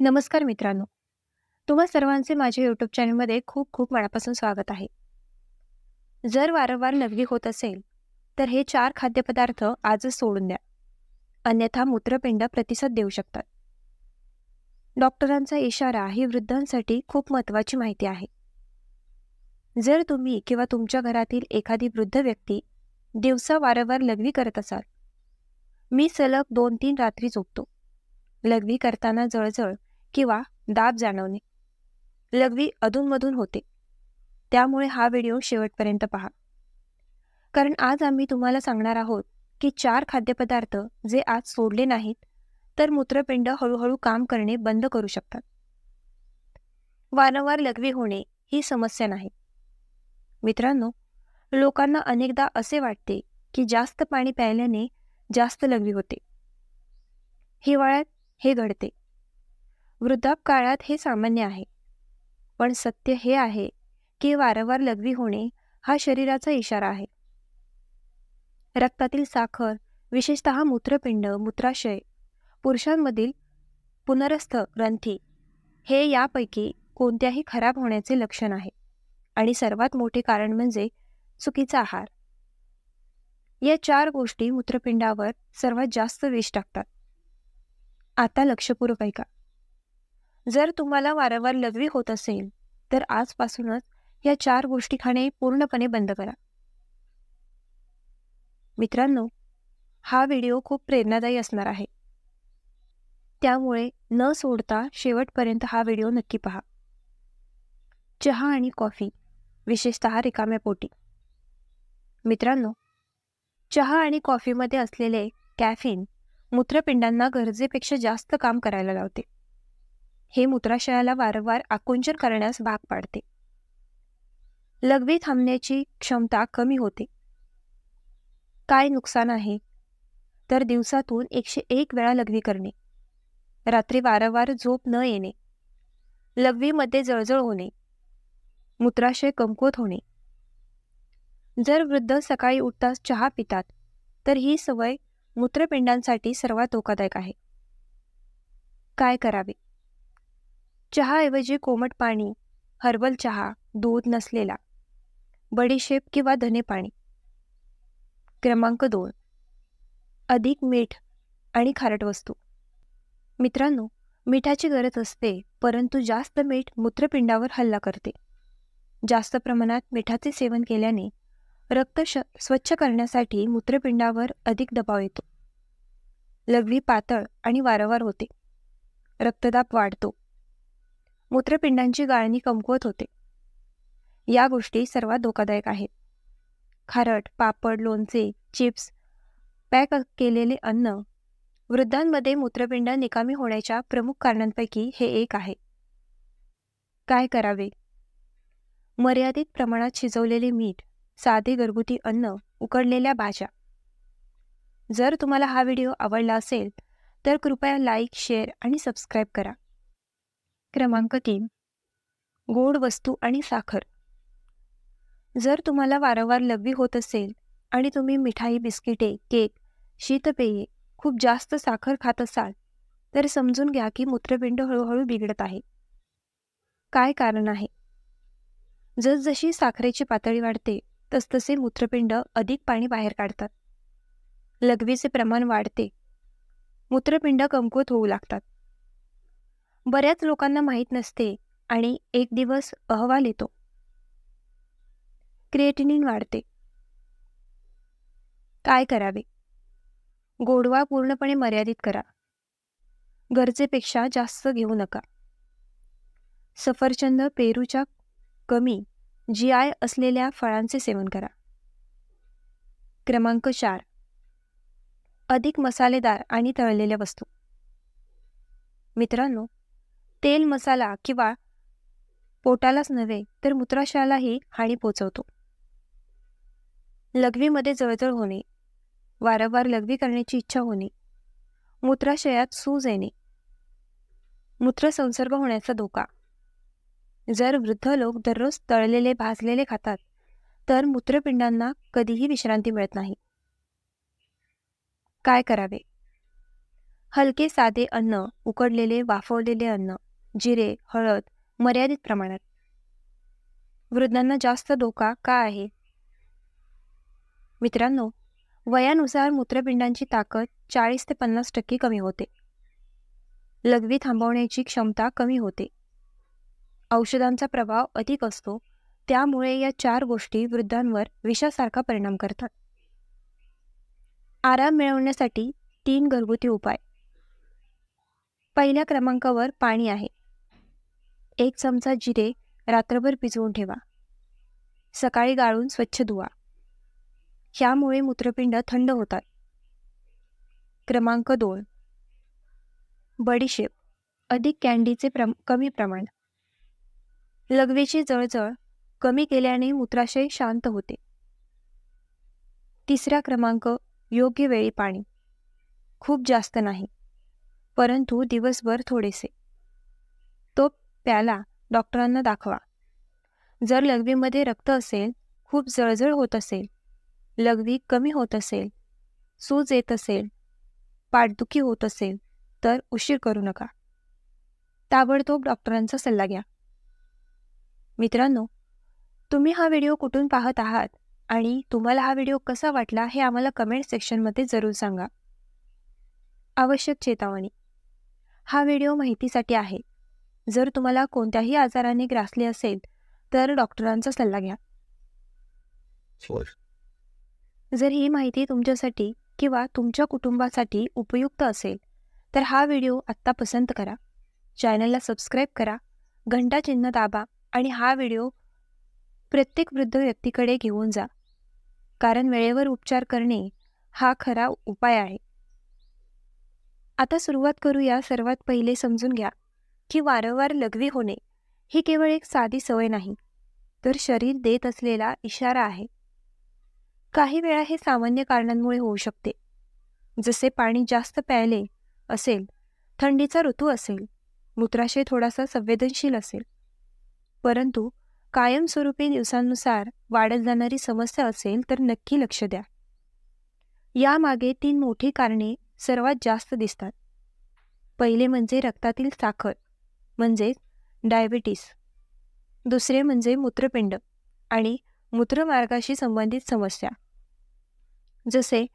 नमस्कार मित्रांनो. तुम्हा सर्वांचे माझ्या यूट्यूब चॅनलमध्ये खूप खूप मनापासून स्वागत आहे. जर वारंवार लघवी होत असेल तर हे चार खाद्यपदार्थ आजच सोडून द्या. अन्यथा मूत्रपिंड प्रतिसाद देऊ शकतात. डॉक्टरांचा इशारा ही वृद्धांसाठी खूप महत्त्वाची माहिती आहे. जर तुम्ही किंवा तुमच्या घरातील एखादी वृद्ध व्यक्ती दिवसा वारंवार लघवी करत असाल मी सलग दोन तीन रात्री झोपतो. लघवी करताना जळजळ किंवा दाब जाणवणे. लघवी अधूनमधून होते. त्यामुळे हा व्हिडिओ शेवटपर्यंत पहा. कारण आज आम्ही तुम्हाला सांगणार आहोत की चार खाद्यपदार्थ जे आज सोडले नाहीत तर मूत्रपिंड हळूहळू काम करणे बंद करू शकतात. वारंवार लघवी होणे ही समस्या नाही. मित्रांनो लोकांना अनेकदा असे वाटते की जास्त पाणी प्यायल्याने जास्त लघवी होते. हिवाळ्यात हे घडते. वृद्धापकाळात हे सामान्य आहे. पण सत्य हे आहे की वारंवार लघवी होणे हा शरीराचा इशारा आहे. रक्तातील साखर विशेषत मूत्रपिंड मूत्राशय पुरुषांमधील पुनरस्थ ग्रंथी हे यापैकी कोणत्याही खराब होण्याचे लक्षण आहे. आणि सर्वात मोठे कारण म्हणजे चुकीचा आहार. या चार गोष्टी मूत्रपिंडावर सर्वात जास्त विष टाकतात. आता लक्षपूर्वक ऐका. जर तुम्हाला वारंवार लघवी होत असेल तर आजपासूनच या चार गोष्टी खाणे पूर्णपणे बंद करा. मित्रांनो हा व्हिडिओ खूप प्रेरणादायी असणार आहे. त्यामुळे न सोडता शेवटपर्यंत हा व्हिडिओ नक्की पहा. चहा आणि कॉफी विशेषत रिकाम्या पोटी. मित्रांनो चहा आणि कॉफीमध्ये असलेले कॅफिन मूत्रपिंडांना गरजेपेक्षा जास्त काम करायला लावते. हे मूत्राशयाला वारंवार आकुंचन करण्यास भाग पाडते. लघवी थांबण्याची क्षमता कमी होते. काय नुकसान आहे? तर दिवसातून एकशे एक वेळा लघवी करणे. रात्री वारंवार झोप न येणे. लघवीमध्ये जळजळ होणे. मूत्राशय कमकुवत होणे. जर वृद्ध सकाळी उठताच चहा पितात तर ही सवय मूत्रपिंडांसाठी सर्वात धोकादायक आहे. काय करावे? चहाऐवजी कोमट पाणी हर्बल चहा दूध नसलेला बडीशेप किंवा धने पाणी. क्रमांक दोन. अधिक मीठ आणि खारट वस्तू. मित्रांनो मिठाची गरज असते परंतु जास्त मीठ मूत्रपिंडावर हल्ला करते. जास्त प्रमाणात मिठाचे सेवन केल्याने रक्त श स्वच्छ करण्यासाठी मूत्रपिंडावर अधिक दबाव येतो. लघवी पातळ आणि वारंवार होते. रक्तदाब वाढतो. मूत्रपिंडांची गाळणी कमकुवत होते. या गोष्टी सर्वात धोकादायक आहेत. खारट पापड लोणचे चिप्स पॅक केलेले अन्न वृद्धांमध्ये मूत्रपिंड निकामी होण्याच्या प्रमुख कारणांपैकी हे एक आहे. काय करावे? मर्यादित प्रमाणात शिजवलेले मीठ साधे घरगुती अन्न उकडलेल्या भाज्या. जर तुम्हाला हा व्हिडिओ आवडला असेल तर कृपया लाईक शेअर आणि सबस्क्राईब करा. क्रमांक तीन. गोड वस्तू आणि साखर. जर तुम्हाला वारंवार लघवी होत असेल आणि तुम्ही मिठाई बिस्किटे केक शीतपेये खूप जास्त साखर खात असाल तर समजून घ्या की मूत्रपिंड हळूहळू बिघडत आहे. काय कारण आहे? जसजशी साखरेची पातळी वाढते तसतसे मूत्रपिंड अधिक पाणी बाहेर काढतात. लघवीचे प्रमाण वाढते. मूत्रपिंड कमकुवत होऊ लागतात. बऱ्याच लोकांना माहीत नसते आणि एक दिवस अहवाल येतो. क्रिएटिनिन वाढते. काय करावे? गोडवा पूर्णपणे मर्यादित करा. गरजेपेक्षा जास्त घेऊ नका. सफरचंद पेरूच्या कमी जी आय असलेल्या फळांचे सेवन करा. क्रमांक चार. अधिक मसालेदार आणि तळलेल्या वस्तू. मित्रांनो तेल मसाला किंवा पोटालाच नव्हे तर मूत्राशयालाही हानी पोचवतो. लघवीमध्ये जळजळ होणे वारंवार लघवी करण्याची इच्छा होणे मूत्राशयात सूज येणे मूत्रसंसर्ग होण्याचा धोका. जर वृद्ध लोक दररोज तळलेले भाजलेले खातात तर मूत्रपिंडांना कधीही विश्रांती मिळत नाही. काय करावे? हलके साधे अन्न उकडलेले वाफवलेले अन्न जिरे हळद मर्यादित प्रमाणात. वृद्धांना जास्त धोका का आहे? मित्रांनो वयानुसार मूत्रपिंडांची ताकद चाळीस ते पन्नास टक्के कमी होते. लघवी थांबवण्याची क्षमता कमी होते. औषधांचा प्रभाव अधिक असतो त्यामुळे या चार गोष्टी वृद्धांवर विषासारखा परिणाम करतात. आराम मिळवण्यासाठी तीन घरगुती उपाय. पहिल्या क्रमांकावर पाणी आहे. एक चमचा जिरे रात्रभर भिजवून ठेवा. सकाळी गाळून स्वच्छ धुवा. ह्यामुळे मूत्रपिंड थंड होतात. क्रमांक दोन. बडीशेप अधिक कॅन्डीचे प्रम कमी प्रमाण. लघवीची जळजळ कमी केल्याने मूत्राशय शांत होते. तिसरा क्रमांक योग्य वेळी पाणी. खूप जास्त नाही परंतु दिवसभर थोडेसे. प्याला डॉक्टरांना दाखवा. जर लघवीमध्ये रक्त असेल खूप जळजळ होत असेल लघवी कमी होत असेल सूज येत असेल पाठदुखी होत असेल तर उशीर करू नका. ताबडतोब डॉक्टरांचा सल्ला घ्या. मित्रांनो तुम्ही हा व्हिडिओ कुठून पाहत आहात आणि तुम्हाला हा व्हिडिओ कसा वाटला हे आम्हाला कमेंट सेक्शनमध्ये जरूर सांगा. आवश्यक चेतावणी. हा व्हिडिओ माहितीसाठी आहे. जर तुम्हाला कोणत्याही आजाराने ग्रासले असेल तर डॉक्टरांचा सल्ला घ्या. जर ही माहिती तुमच्यासाठी किंवा तुमच्या कुटुंबासाठी उपयुक्त असेल तर हा व्हिडिओ आत्ता पसंत करा. चॅनलला सबस्क्राईब करा घंटा चिन्ह दाबा आणि हा व्हिडिओ प्रत्येक वृद्ध व्यक्तीकडे घेऊन जा. कारण वेळेवर उपचार करणे हा खरा उपाय आहे. आता सुरुवात करूया. सर्वात पहिले समजून घ्या. की वारंवार लघवी होणे ही केवळ एक साधी सवय नाही तर शरीर देत असलेला इशारा आहे. काही वेळा हे सामान्य कारणांमुळे होऊ शकते. जसे पाणी जास्त प्यायले असेल थंडीचा ऋतू असेल मूत्राशय थोडासा संवेदनशील असेल. परंतु कायमस्वरूपी दिवसांनुसार वाढत जाणारी समस्या असेल तर नक्की लक्ष द्या. यामागे तीन मोठी कारणे सर्वात जास्त दिसतात. पहिले म्हणजे रक्तातील साखर. म्हणजेच डायबिटीस. दुसरे म्हणजे मूत्रपिंड आणि मूत्रमार्गाशी संबंधित समस्या. जसे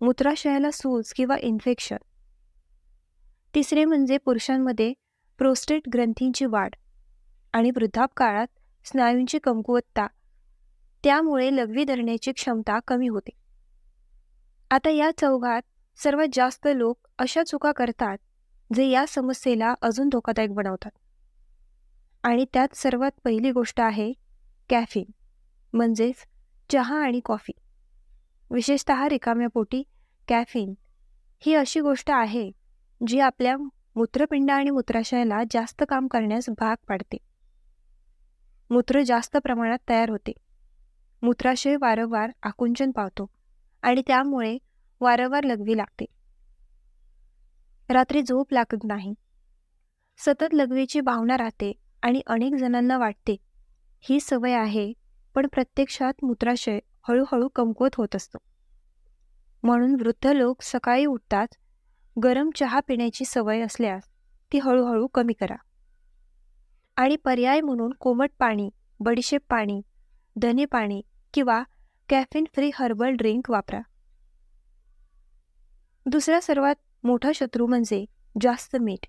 मूत्राशयाला सूज किंवा इन्फेक्शन. तिसरे म्हणजे पुरुषांमध्ये प्रोस्टेट ग्रंथींची वाढ आणि वृद्धापकाळात स्नायूंची कमकुवत्ता. त्यामुळे लघवी धरण्याची क्षमता कमी होते. आता या चौघात सर्वात जास्त लोक अशा चुका करतात जे या समस्येला अजून धोकादायक बनवतात. आणि त्यात सर्वात पहिली गोष्ट आहे कॅफिन म्हणजेच चहा आणि कॉफी. विशेषत रिकाम्या पोटी कॅफिन ही अशी गोष्ट आहे जी आपल्या मूत्रपिंड आणि मूत्राशयाला जास्त काम करण्यास भाग पाडते. मूत्र जास्त प्रमाणात तयार होते. मूत्राशय वारंवार आकुंचन पावतो आणि त्यामुळे वारंवार लघवी लागते. रात्री झोप लागत नाही. सतत लघवीची भावना राहते आणि अनेक जणांना वाटते ही सवय आहे पण प्रत्यक्षात मूत्राशय हळूहळू कमकुवत होत असतो. म्हणून वृद्ध लोक सकाळी उठतात गरम चहा पिण्याची सवय असल्यास ती हळूहळू कमी करा. आणि पर्याय म्हणून कोमट पाणी बडीशेप पाणी धने पाणी किंवा कॅफिन फ्री हर्बल ड्रिंक वापरा. दुसरा सर्वात मोठा शत्रू म्हणजे जास्त मीठ.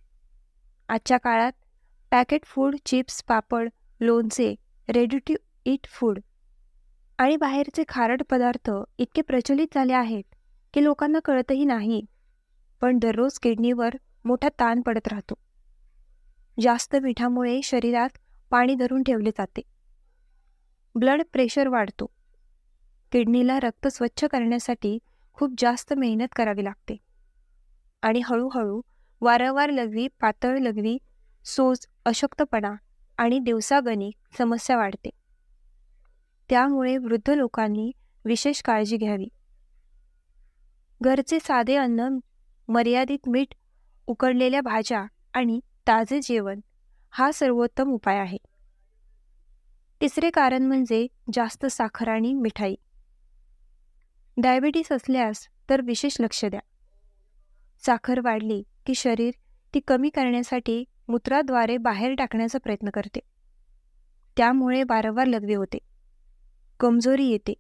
आजच्या काळात पॅकेट फूड चिप्स पापड लोणचे रेडी टू इट फूड आणि बाहेरचे खारट पदार्थ इतके प्रचलित झाले आहेत की लोकांना कळतही नाही पण दररोज किडनीवर मोठा ताण पडत राहतो. जास्त मिठामुळे शरीरात पाणी धरून ठेवले जाते. ब्लड प्रेशर वाढतो. किडनीला रक्त स्वच्छ करण्यासाठी खूप जास्त मेहनत करावी लागते. आणि हळूहळू वारंवार लघवी पातळ लघवी सोज अशक्तपणा आणि दिवसागणिक समस्या वाढते. त्यामुळे वृद्ध लोकांनी विशेष काळजी घ्यावी. घरचे साधे अन्न मर्यादित मीठ उकडलेल्या भाज्या आणि ताजे जेवण हा सर्वोत्तम उपाय आहे. तिसरे कारण म्हणजे जास्त साखर आणि मिठाई. डायबिटीस असल्यास तर विशेष लक्ष द्या. साखर वाढली की शरीर ती कमी करण्यासाठी मूत्राद्वारे बाहेर टाकण्याचा प्रयत्न करते. त्यामुळे वारंवार लघवी होते. कमजोरी येते.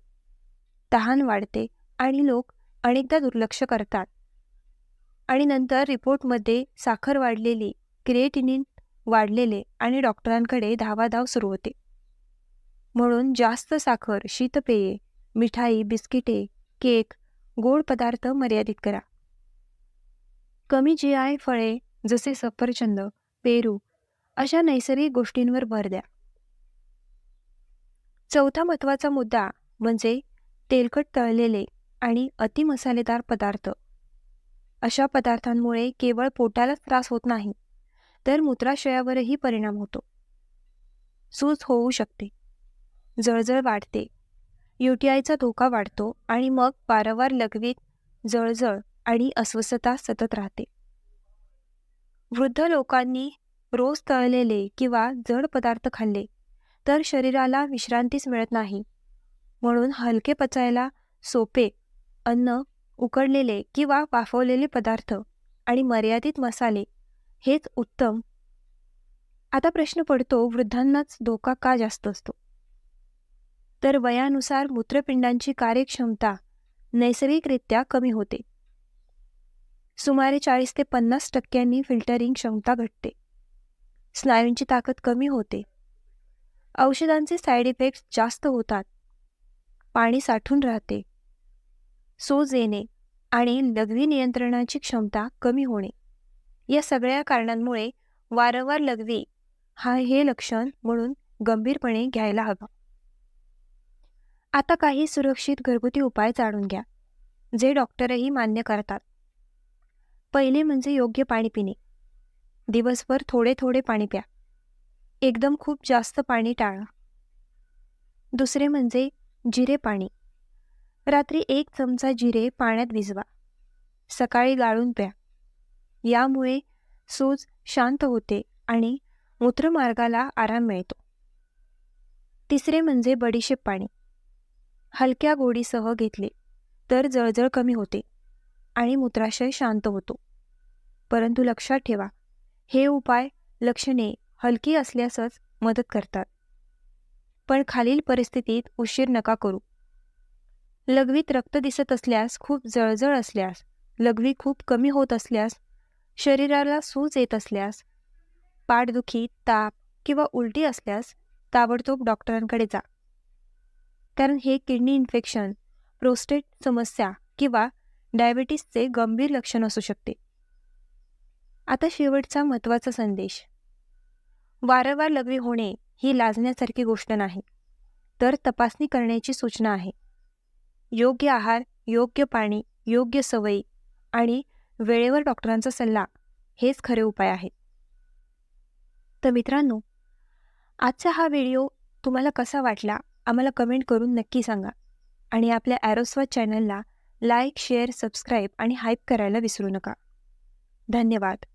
तहान वाढते आणि लोक अनेकदा दुर्लक्ष करतात. आणि नंतर रिपोर्टमध्ये साखर वाढलेली क्रिएटिनिन वाढलेले आणि डॉक्टरांकडे धावाधाव सुरू होते. म्हणून जास्त साखर शीतपेये मिठाई बिस्किटे केक गोड पदार्थ मर्यादित करा. कमी जी आय फळे जसे सफरचंद पेरू अशा नैसर्गिक गोष्टींवर भर द्या. चौथा महत्त्वाचा मुद्दा म्हणजे तेलकट तळलेले आणि अतिमसालेदार पदार्थ. अशा पदार्थांमुळे केवळ पोटालाच त्रास होत नाही तर मूत्राशयावरही परिणाम होतो. सूज होऊ शकते जळजळ वाढते युटीआयचा धोका वाढतो आणि मग वारंवार लघवीत जळजळ आणि अस्वस्थता सतत राहते. वृद्ध लोकांनी रोज तळलेले किंवा जड पदार्थ खाल्ले तर शरीराला विश्रांतीच मिळत नाही. म्हणून हलके पचायला सोपे अन्न उकडलेले किंवा वाफवलेले पदार्थ आणि मर्यादित मसाले हेच उत्तम. आता प्रश्न पडतो वृद्धांनाच धोका का जास्त असतो? तर वयानुसार मूत्रपिंडांची कार्यक्षमता नैसर्गिकरित्या कमी होते. सुमारे चाळीस ते पन्नास टक्क्यांनी फिल्टरिंग क्षमता घटते. स्नायूंची ताकद कमी होते. औषधांचे साईड इफेक्ट्स जास्त होतात. पाणी साठून राहते. सोज येणे आणि लघवी नियंत्रणाची क्षमता कमी होणे. या सगळ्या कारणांमुळे वारंवार लघवी हा हे लक्षण म्हणून गंभीरपणे घ्यायला हवा. आता काही सुरक्षित घरगुती उपाय जाणून घ्या जे डॉक्टरही मान्य करतात. पहिले म्हणजे योग्य पाणी पिणे. दिवसभर थोडे थोडे पाणी प्या. एकदम खूप जास्त पाणी टाळा. दुसरे म्हणजे जिरे पाणी. रात्री एक चमचा जिरे पाण्यात भिजवा. सकाळी गाळून प्या. यामुळे सूज शांत होते आणि मूत्रमार्गाला आराम मिळतो. तिसरे म्हणजे बडीशेप पाणी. हलक्या गोडीसह घेतले तर जळजळ कमी होते. आणि मूत्राशय शांत होतो. परंतु लक्षात ठेवा हे उपाय लक्षणे हलकी असल्यासच मदत करतात. पण खालील परिस्थितीत उशीर नका करू. लघवीत रक्त दिसत असल्यास खूप जळजळ असल्यास लघवी खूप कमी होत असल्यास शरीराला सूज येत असल्यास पाठदुखी ताप किंवा उलटी असल्यास ताबडतोब डॉक्टरांकडे जा. कारण हे किडनी इन्फेक्शन प्रोस्टेट समस्या किंवा डायबिटीसचे गंभीर लक्षण असू शकते. आता शेवटचा महत्त्वाचा संदेश. वारंवार लघवी होणे ही लाजण्यासारखी गोष्ट नाही तर तपासणी करण्याची सूचना आहे. योग्य आहार योग्य पाणी योग्य सवयी आणि वेळेवर डॉक्टरांचा सल्ला हेच खरे उपाय आहेत. तर मित्रांनो आजचा हा व्हिडिओ तुम्हाला कसा वाटला आम्हाला कमेंट करून नक्की सांगा आणि आपल्या ॲरोस्वा चॅनलला लाईक शेअर सबस्क्राईब आणि हाईप करायला विसरू नका. धन्यवाद.